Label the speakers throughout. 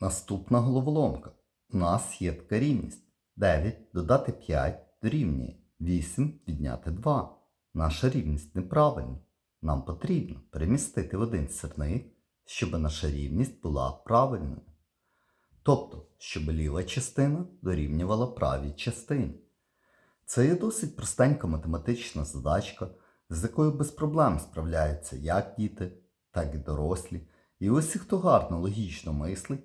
Speaker 1: Наступна головоломка. У нас є така рівність. 9 додати 5 дорівнює 8 відняти 2. Наша рівність неправильна. Нам потрібно перемістити в один сірник, щоб наша рівність була правильною. Тобто, щоб ліва частина дорівнювала правій частині. Це є досить простенька математична задачка, з якою без проблем справляються як діти, так і дорослі. І усі, хто гарно логічно мислить,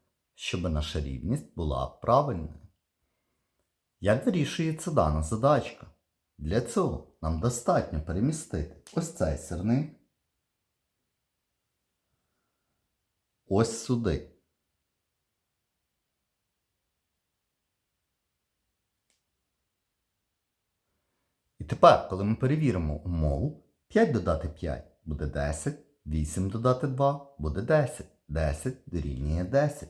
Speaker 1: щоб наша рівність була правильною. Як вирішується дана задачка? Для цього нам достатньо перемістити ось цей сірник ось сюди. І тепер, коли ми перевіримо умову, 5 додати 5 буде 10, 8 додати 2 буде 10, 10 дорівнює 10.